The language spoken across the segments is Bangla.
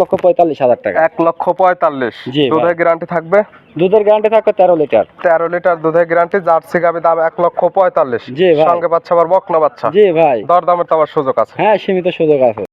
লক্ষ পঁয়তাল্লিশ হাজার টাকা। এক লক্ষ পঁয়তাল্লিশ। দুধের গ্যারান্টি থাকবে? দুধের গ্যারান্টি থাকবে তেরো লিটার। তেরো লিটার দুধের গ্যারান্টি জার্সি গাবি দাম এক লক্ষ পঁয়তাল্লিশ। সঙ্গে বাচ্চা আবার বকনা বাচ্চা। জি ভাই। দর দামের তো আবার সুযোগ আছে। হ্যাঁ সীমিত সুযোগ আছে।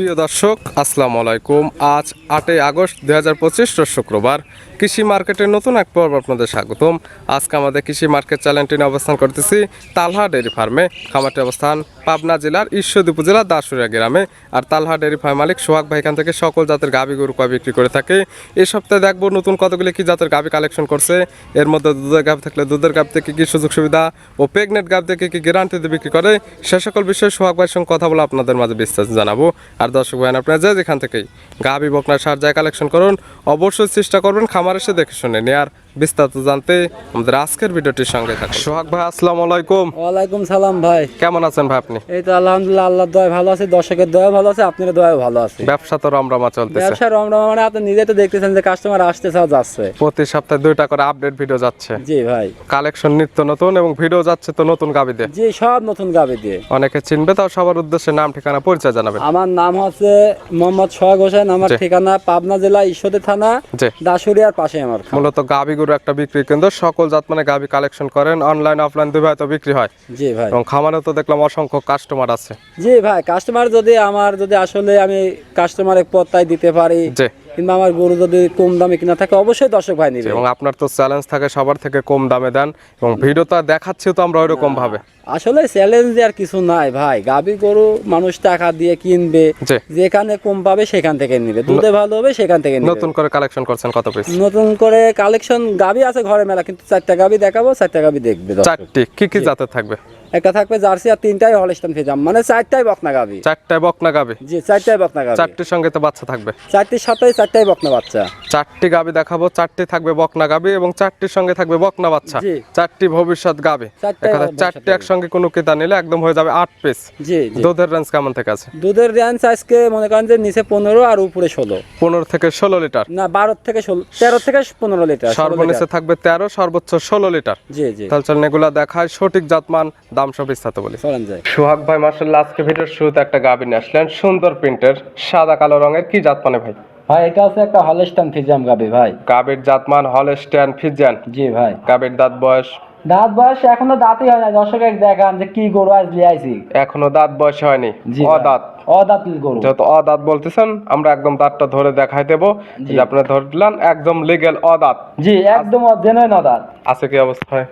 প্রিয় দর্শক, আসসালামু আলাইকুম। আজ আটই আগস্ট দুই হাজার পঁচিশ শুক্রবার। কৃষি মার্কেটের নতুন এক পর্ব আপনাদের স্বাগতম। আজকে আমাদের কৃষি মার্কেট চ্যানেলটি অবস্থান করতেছি তালহা ডেয়ারি ফার্মে। খামারটি অবস্থান পাবনা জেলার ঈশ্বরদী উপজেলার দাসুরিয়া গ্রামে। আর তালহা ডেয়ারি ফার্ম মালিক সোহাগ ভাই এখান থেকে সকল জাতের গাভী গরু কয় বিক্রি করে থাকে। এই সপ্তাহে দেখব নতুন কতগুলি কি জাতের গাভী কালেকশন করছে। এর মধ্যে দুধের গাভ থাকলে দুধের গাভ থেকে কি সুযোগ সুবিধা ও প্রেগনেন্ট গাভ থেকে কি গ্যারান্টিতে বিক্রি করে। সে সকল বিষয়ে সোহাগ ভাইয়ের সঙ্গে কথা বলে আপনাদের মাঝে বিস্তারিত জানাব। আর দর্শক ভাই আপনারা যে যেখান থেকেই গাভি বকনার সার যায় কালেকশন করুন, অবশ্যই চেষ্টা করবেন খামার এসে দেখে শুনে নিয়ে আর বিস্তারিত জানতে আমাদের আজকের ভিডিওটির সঙ্গে থাকুন। সোহাগ ভাই আসসালামু আলাইকুম। ওয়ালাইকুম সালাম ভাই। কেমন আছেন ভাই আপনি? এই তো আলহামদুলিল্লাহ আল্লাহর দয়া ভালো আছে দর্শকের দয়া ভালো আছে আপনার দয়া ভালো আছে। ব্যবসা তো রমরমা চলতেছে। ব্যবসা রমরমা মানে আপনি নিজে তো দেখতেছেন যে কাস্টমার আসতে চাও যাচ্ছে। প্রতি সপ্তাহে দুইটা করে আপডেট ভিডিও যাচ্ছে। জি ভাই। কালেকশন নিত্য নতুন এবং ভিডিও যাচ্ছে তো নতুন গাবি দিয়ে। জি সব নতুন গাবি দিয়ে। অনেকে চিনবে তাও সবার উদ্দেশ্যে নাম ঠিকানা পরিচয় জানাবেন। আমার নাম হচ্ছে মোহাম্মদ সোহাগ হোসেন আমার ঠিকানা পাবনা জেলা ঈশ্বরদী থানা দাসুরিয়ার পাশে আমার। মূলত গাবি গরু একটা বিক্রি কেন্দ্র সকল জাত মানে গাভী কালেকশন করেন অনলাইন অফলাইন দুই ভাই তো বিক্রি হয়। জি ভাই। এবং খামারে তো দেখলাম অসংখ্য কাস্টমার আছে। জি ভাই কাস্টমার যদি আমার যদি আসলে আমি কাস্টমারের পত্তায় দিতে পারি জি। কিংবা আমার গরু যদি কম দামে কিনা থাকে অবশ্যই দর্শক ভাই নিবে। এবং আপনার তো চ্যালেঞ্জ থাকে সবার থেকে কম দামে দেন এবং ভিডিও তো আর দেখাচ্ছি তো আমরা ওইরকম ভাবে। আসলে চ্যালেঞ্জ আর কিছু নাই ভাই। গাবি গরু মানুষ টাকা দিয়ে কিনবে যেখানে কম পাবে সেখান থেকে নিবে। দুধে ভালো হবে সেখান থেকে নিবে। নতুন করে কালেকশন করছেন কত পিস নতুন করে কালেকশন গাবি আছে ঘরে মেলা কিন্তু চারটা গাবি দেখাবো চারটা গাবি দেখবে। চারটি। কি কি জাতের থাকবে? একটা থাকবে জার্সি আর তিনটাই হলস্টান ফেজাম। মানে চারটাই বকনা গাবি চারটায় বকনা গাবি জি চারটায় বকনা গাবি চারটির সঙ্গে তো বাচ্চা থাকবে। চারটির সাথে চারটাই বকনা বাচ্চা। চারটি গাবি দেখাবো চারটি থাকবে বকনা গাবি এবং চারটির সঙ্গে থাকবে বকনা বাচ্চা। চারটি ভবিষ্যৎ গাবি। চারটি একসঙ্গে কোনো কেতা নিলে একদম হয়ে যাবে আট পিস দুধের রেঞ্জ কেমন থেকে আছে? দুধের রেঞ্জ আজকে মনে করেন যে নিচে পনেরো আর উপরে ষোলো। পনেরো থেকে ষোলো লিটার। না বারো থেকে ষোলো তেরো থেকে পনেরো লিটার সর্বনিচে থাকবে তেরো সর্বোচ্চ ষোলো লিটার। জি জি। তাহলে চলেন এগুলা দেখায় সঠিক জাতমান দাম সব বিস্তারিত বলি। চলেন যাই। সোহাগ ভাই মার্শাল্লাহ আজকে ভিডিওর শুরুতে একটা গাবি নিয়ে আসলেন সুন্দর প্রিন্টের সাদা কালো রঙের কি জাত মানে ভাই? ভাই এটা হচ্ছে একটা হলস্টান ফিজাম গাবি ভাই। গাবির জাতমান হলস্টাইন ফিজিয়ান জি ভাই। গাবির দাঁত বয়স? দাঁত বয়স এখনও দাঁতই হয় না দর্শক দেখান যে কি গরু আজ লিয়াইছি এখনও দাঁত বয়স হয়নি। অদাঁত। অদাঁত গরু। যত অদাঁত বলতেছেন আমরা একদম দাঁতটা ধরে দেখাই দেবো। যে আপনারা ধরলেন একদম লিগেল অদাঁত। জি একদম জেনুইন অদাঁত। আছে কি অবস্থায়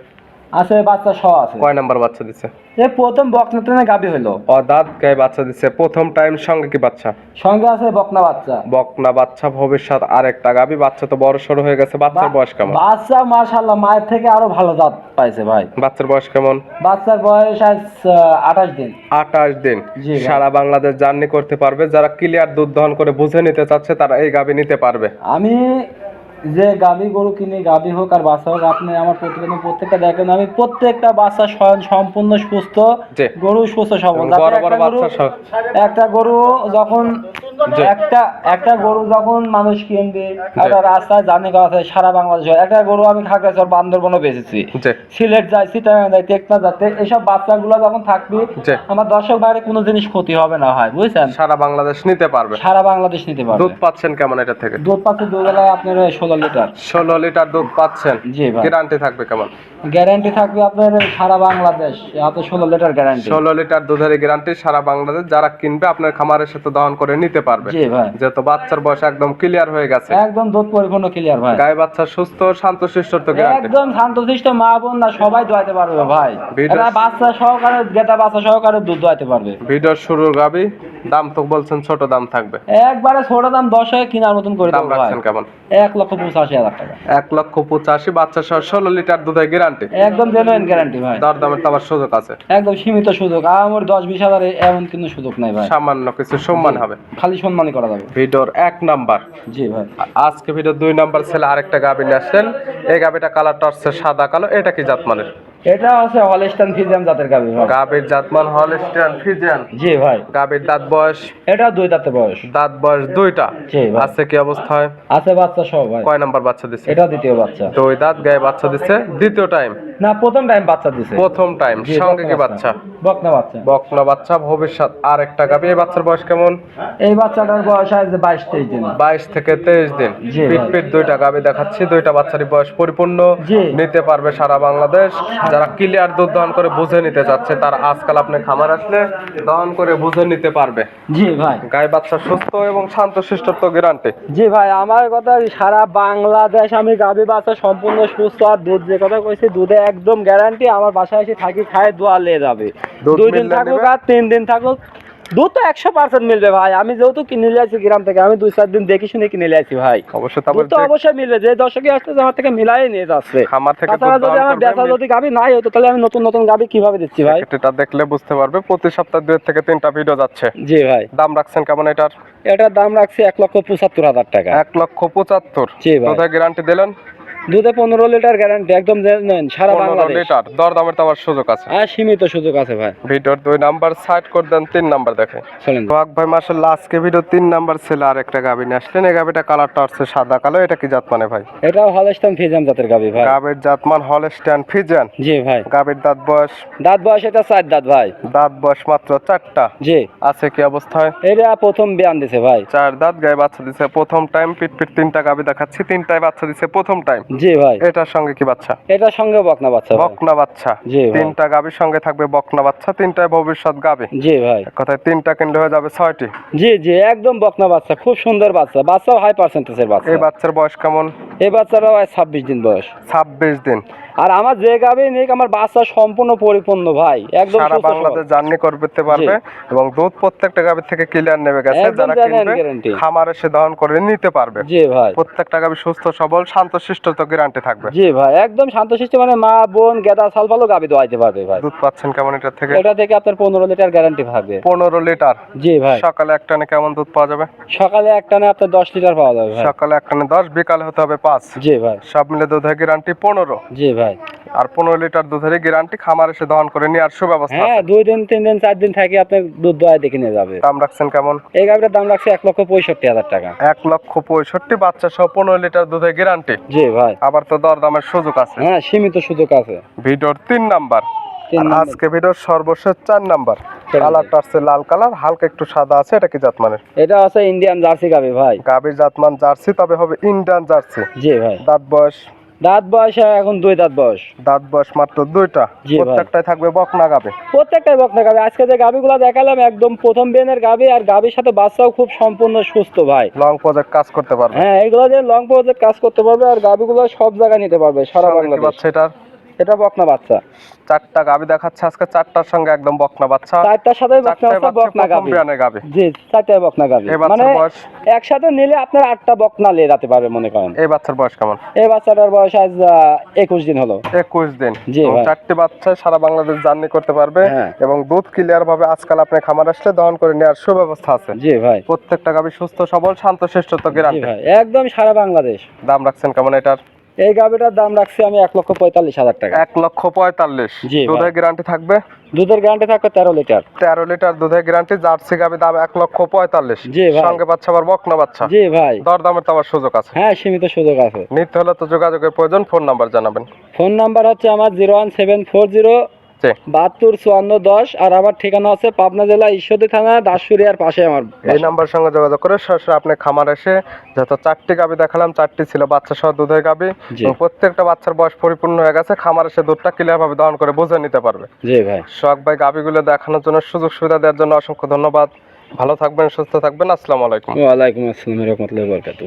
আছে বাচ্চা সহ আছে। কয় নাম্বার বাচ্চা দিচ্ছে এ প্রথম বকনা গাবি হলো অদাঁত গায়ে বাচ্চা দিচ্ছে প্রথম টাইম সঙ্গে কি বাচ্চা? সঙ্গে আছে বকনা বাচ্চা। বকনা বাচ্চা ভবিষ্যৎ আরেকটা গাবি। বাচ্চা তো বড় সড়ো হয়ে গেছে বাচ্চার বয়স কেমন? বাচ্চা মাশাল্লাহ মায়ের থেকে আরও ভালো জাত পাইছে ভাই। বাচ্চার বয়স কেমন? বাচ্চার বয়স আজ আঠাশ দিন। আঠাশ দিন। জি সারা বাংলাদেশ জার্নি করতে পারবে। যারা ক্লিয়ার দুধ দহন করে বুঝে নিতে চাচ্ছে তারা এই গাবি নিতে পারবে। আমি যে গাবি গরু কিনি গাবি হোক আর বাচ্চা হোক আপনি আমার প্রতিবেদন প্রত্যেকটা দেখেন আমি প্রত্যেকটা বাচ্চা স্বয়ং সম্পূর্ণ সুস্থ গরু সুস্থ সবল একটা গরু- যখন। একটা একটা গরু যখন মানুষ কিনবে একটা রাস্তায় সারা বাংলাদেশে একটা গরু আমি খাগড়াছড় বান্দরবনও বেচেছি। সিলেট যাই চিটাগাং যাই টেকনা যাতে এইসব বাচ্চাগুলো যখন থাকবে আমার দর্শক বাইরে কোনো জিনিস ক্ষতি হবে না হয় বুঝছেন? সারা বাংলাদেশ নিতে পারবে। সারা বাংলাদেশ নিতে পারবে। দুধ পাচ্ছেন কেমন এটা থেকে? দুধ পাচ্ছে দুধ বেলায় আপনার ষোলো লিটার। ষোলো লিটার দুধ পাচ্ছেন। জি ভাই। গ্যারান্টি থাকবে কেমন? গ্যারান্টি থাকবে আপনার সারা বাংলাদেশ। এত ষোলো লিটার গ্যারান্টি। ষোলো লিটার দুধের গ্যারান্টি সারা বাংলাদেশ। যারা কিনবে আপনার খামারের সাথে দহন করে নিতে পারবে। ভাই। যেহেতু বাচ্চার বয়স একদম ক্লিয়ার হয়ে গেছে। একদম দুধ পরিপূর্ণ ক্লিয়ার ভাই। গায়ে বাচ্চা সুস্থ শান্ত শিষ্ট তো একদম শান্তশিষ্ট মা বোন না সবাই দোয়াইতে পারবে ভাই। এটা বাচ্চা সহকারে গেটা বাচ্চা সহকারে দুধ দোয়াইতে পারবে। ভিডিওর শুরুর গাবি দাম তো বলছেন ছোট দাম থাকবে। একবারে ছোট দাম দশ হাজার কেনার মতন করে দাম রাখছেন কেমন? এক লক্ষ পঁচাশি হাজার টাকা। এক লক্ষ পঁচাশি বাচ্চা সহ ষোলো লিটার দুধের গ্যারান্টি একদম জেনুইন গ্যারান্টি ভাই। দর দামের তো আবার সুযোগ আছে। একদম সীমিত সুযোগ। আমার দশ বিশ হাজার এমন কিন্তু সুযোগ নাই ভাই। সামান্য কিছু সম্মান হবে। খালি সম্মানই করা যাবে। ভিডিওর এক নাম্বার। জি ভাই। আজকে ভিডিও দুই নাম্বার ছেলে আরেকটা গাভী নিয়ে আসছেন এই গাভীটা কালারটা হচ্ছে সাদা কালো এটা কি জাত মানের এটা আছে হলস্টান ফিজিয়াম জাতের গাবি ভাই। গাবির জাতমান হলস্টিয়ান ফিজিয়ান জি ভাই। গাবির দাঁত বয়স? এটা দুই দাঁতে বয়স। দাঁত বয়স দুইটা? জি ভাই। আছে কি অবস্থায় আছে বাচ্চা ভাই। কয় নাম্বার বাচ্চা দিছে? এটা দ্বিতীয় বাচ্চা। দুই দাঁত গায়ে বাচ্চা দিছে? দ্বিতীয় টাইম? না প্রথম টাইম বাচ্চা দিছে। প্রথম টাইম। সঙ্গে কি বাচ্চা। বকনা বাচ্চা। বকনা বাচ্চা ভবিষ্যৎ আর একটা গাবি এই বাচ্চার বয়স কেমন? এই বাচ্চাটার বয়স আছে বাইশ তেইশ দিন। বাইশ থেকে তেইশ দিন। জি, পিট পিট দুইটা গাবি দেখাচ্ছি। দুইটা বাচ্চারই বয়স পরিপূর্ণ। নিতে পারবে সারা বাংলাদেশ। যারা ক্লিয়ার দুধ দহন করে বুঝে নিতে চাচ্ছে তার আজকাল আপনি খামার আসলে দহন করে বুঝে নিতে পারবে। জি ভাই। গাই বাচ্চা সুস্থ এবং শান্ত শিষ্টত্ব গ্যারান্টি জি ভাই আমার কথা সারা বাংলাদেশ আমি গাবি বাচ্চা সম্পূর্ণ সুস্থ আর দুধ যে কথা কইছি দুধে একদম গ্যারান্টি আমার বাসায় এসে থাকি খায় দোয়া লে যাবে। দুই দিন থাকুক আর তিন দিন থাকুক দুধ তো একশো পার্সেন্ট মিলবে ভাই। আমি যেহেতু কিনে নিয়ে আসি গ্রাম থেকে আমি দুই চার দিন দেখে শুনে কিনে নিয়ে আসি ভাই। অবশ্যই তারপর তো অবশ্যই মিলবে যে দর্শকই আসছে আমার থেকে মিলাই নিয়ে যাচ্ছে। থেকে যদি আমার বেচা যদি গাভী নাই হতো তাহলে আমি নতুন নতুন গাভী কীভাবে দিচ্ছি ভাই? এটা দেখলে বুঝতে পারবে প্রতি সপ্তাহে দুই থেকে তিনটা ভিডিও যাচ্ছে। জি ভাই। দাম রাখছেন কেমন এটার? এটার দাম রাখছি এক লক্ষ পঁচাত্তর হাজার টাকা। এক লক্ষ পঁচাত্তর। জি ভাই। গ্যারান্টি দিলেন? দুধে পনেরো লিটার গ্যারান্টি একদম নেন সারা বাংলাদেশ। লিটার দর দামের তো আবার সুযোগ আছে। আর সীমিত সুযোগ আছে ভাই। ভিডিওর দুই নাম্বার সাইড করে দেন তিন নাম্বার দেখে। চলেন। সোহাগ ভাই মাসাল্লাহ আজকে ভিডিও তিন নাম্বার ছেলে আর একটা গাবি নিয়ে আসলেন। এই গাবিটা কালারটা আসছে সাদা কালো। এটা কি জাত মানে ভাই? এটাও হলস্টাম ফিজাম জাতের গাবি ভাই। গাবির জাতমান হল স্ট্যান্ড ফিজান জি ভাই। গাবির দাঁত বয়স? দাঁত বয়স এটা চার দাঁত ভাই। দাঁত বয়স মাত্র চারটা। জি। আছে কি অবস্থায়? এটা প্রথম বিয়ান দিছে ভাই। চার দাঁত গায়ে বাচ্চা দিছে প্রথম টাইম পিট পিট তিনটা গাবি দেখাচ্ছি। তিনটায় বাচ্চা দিছে প্রথম টাইম জি ভাই। এটার সঙ্গে কি বাচ্চা? এটার সঙ্গে বকনা বাচ্চা বকনা বাচ্চা। জি তিনটা গাবির সঙ্গে থাকবে বকনা বাচ্চা তিনটায় ভবিষ্যৎ গাবে জি ভাই। কথায় তিনটা কিনলে হয়ে যাবে ছয়টি। জি জি একদম বকনা বাচ্চা খুব সুন্দর বাচ্চা। বাচ্চা হাই পার্সেন্টেজের বাচ্চা। এই বাচ্চার বয়স কেমন? এই বাচ্চাটাও আজ ছাব্বিশ দিন বয়স। ছাব্বিশ দিন। আর আমার যে গাবি নিক আমার বাচ্চা সম্পূর্ণ পরিপূর্ণ ভাই। একদম সারা বাংলাদেশ জার্নি করতে পারবে এবং দুধ প্রত্যেকটা গাভি থেকে ক্লিয়ার নেমে গেছে যারা কিনবে খামারে সে দহন করে নিতে পারবে। জি ভাই। প্রত্যেকটা গাভি সুস্থ সবল শান্ত শিষ্ট তো গ্যারান্টি থাকবে। জি ভাই একদম শান্তশিষ্ট মানে মা বোন গেদা সালফালও গাবি দোয়াইতে পারবে ভাই। দুধ পাচ্ছেন কেমন এটা থেকে? এটা থেকে আপনার পনেরো লিটার গ্যারান্টি থাকবে। পনেরো লিটার। জি ভাই। সকালে একটানে কেমন দুধ পাওয়া যাবে? সকালে একটা না আপনার দশ লিটার পাওয়া যাবে ভাই। সকালে একটানে দশ বিকালে হতে হবে পাঁচ। জি ভাই। সব মিলে দুধের গ্যারান্টি পনেরো। জি ভাই। আর পনেরো লিটার দুধের গ্যারান্টি খামারে সে দহন করে নিয়ে আর সুব্যবস্থা হ্যাঁ দুই দিন তিন দিন চার দিন থাকি আপনার দুধ দোয়াই দেখে নিয়ে যাবে। দাম রাখছেন কেমন? এই দাম রাখছে এক লক্ষ পঁয়ষট্টি হাজার টাকা। এক লক্ষ পঁয়ষট্টি বাচ্চা সহ পনেরো লিটার দুধের গ্যারান্টি। জি ভাই। আবার তো দর দামের সুযোগ আছে। হ্যাঁ সীমিত সুযোগ আছে। ভিডিওর তিন নাম্বার। আজকে ভিডিওর সর্বশেষ চার নাম্বার। কালারটা আসছে লাল কালার হালকা একটু সাদা আছে এটা কি জাতমানের? এটা আছে ইন্ডিয়ান জার্সি গাবি ভাই। গাবির জাতমান জার্সি তবে হবে ইন্ডিয়ান জার্সি। জি ভাই। দাঁত বয়স দাঁত বয়স এখন দুই দাঁত বয়স। দাঁত বয়স মাত্র দুইটা। প্রত্যেকটাই থাকবে বকনা গাবে। প্রত্যেকটাই বকনা গাবে। আজকে যে গাবিগুলো দেখালাম একদম প্রথম বেনের গাবি আর গাবির সাথে বাচ্চাও খুব সম্পূর্ণ সুস্থ ভাই। লং প্রজেক্ট কাজ করতে পারবে। হ্যাঁ এগুলো যে লং প্রজেক্ট কাজ করতে পারবে আর গাবিগুলো সব জায়গায় নিতে পারবে সারা বাংলাদেশ। এটার? এটা বকনা বাচ্চা। চারটা গাবি দেখাচ্ছে আজকে চারটার সঙ্গে একদম বকনা বাচ্চা। চারটার সাথে বকনা বাচ্চা বকনা গাবি। গাবি। জি চারটায় বকনা গাবি। মানে একসাথে নিলে আপনার আটটা বকনা লে যেতে পারবে মনে করেন। এই বাচ্চার বয়স কেমন? এই বাচ্চাটার বয়স আজ একুশ দিন হলো। একুশ দিন। জি। চারটি বাচ্চা সারা বাংলাদেশ জার্নি করতে পারবে হ্যাঁ। এবং দুধ ক্লিয়ার ভাবে আজকাল আপনি খামার আসলে দহন করে নেওয়ার সুব্যবস্থা আছে। জি ভাই। প্রত্যেকটা গাবি সুস্থ সবল শান্ত শ্রেষ্ঠ তো ভাই। একদম সারা বাংলাদেশ। দাম রাখছেন কেমন এটার? এই গাভিটার দাম রাখছি আমি এক লক্ষ পঁয়তাল্লিশ হাজার টাকা। এক লক্ষ পঁয়তাল্লিশ। জি দুধের গ্যারান্টি থাকবে? দুধের গ্যারান্টি থাকবে তেরো লিটার। তেরো লিটার দুধের গ্যারান্টি জার্সি গাবি দাম এক লক্ষ পঁয়তাল্লিশ। জি ভাই। সঙ্গে বাচ্চা আবার বকনা বাচ্চা। জি ভাই। দর দামের তো আবার সুযোগ আছে। হ্যাঁ সীমিত সুযোগ আছে। নিতে হলে তো যোগাযোগের প্রয়োজন ফোন নাম্বার জানাবেন। ফোন নাম্বার হচ্ছে আমার zero one seven four zero বাহাত্তর চুয়ান্ন দশ আর আমার ঠিকানা আছে পাবনা জেলা ঈশ্বরদী থানা দাসুরিয়ার পাশে আমার এই নাম্বার সঙ্গে যোগাযোগ করে সরাসরি আপনি খামার এসে যত চারটি গাবি দেখালাম চারটি ছিল বাচ্চা সহ দুধের গাবি প্রত্যেকটা বাচ্চার বয়স পরিপূর্ণ হয়ে গেছে খামার এসে দুধটা ক্লিয়ার ভাবে দহন করে বুঝে নিতে পারবে। জি ভাই। শখ ভাই গাবিগুলো দেখানোর জন্য সুযোগ সুবিধা দেওয়ার জন্য অসংখ্য ধন্যবাদ। ভালো থাকবেন সুস্থ থাকবেন আসসালামু আলাইকুম। ওয়ালাইকুম আসসালাম রহমতুল্লাহ বরকাতু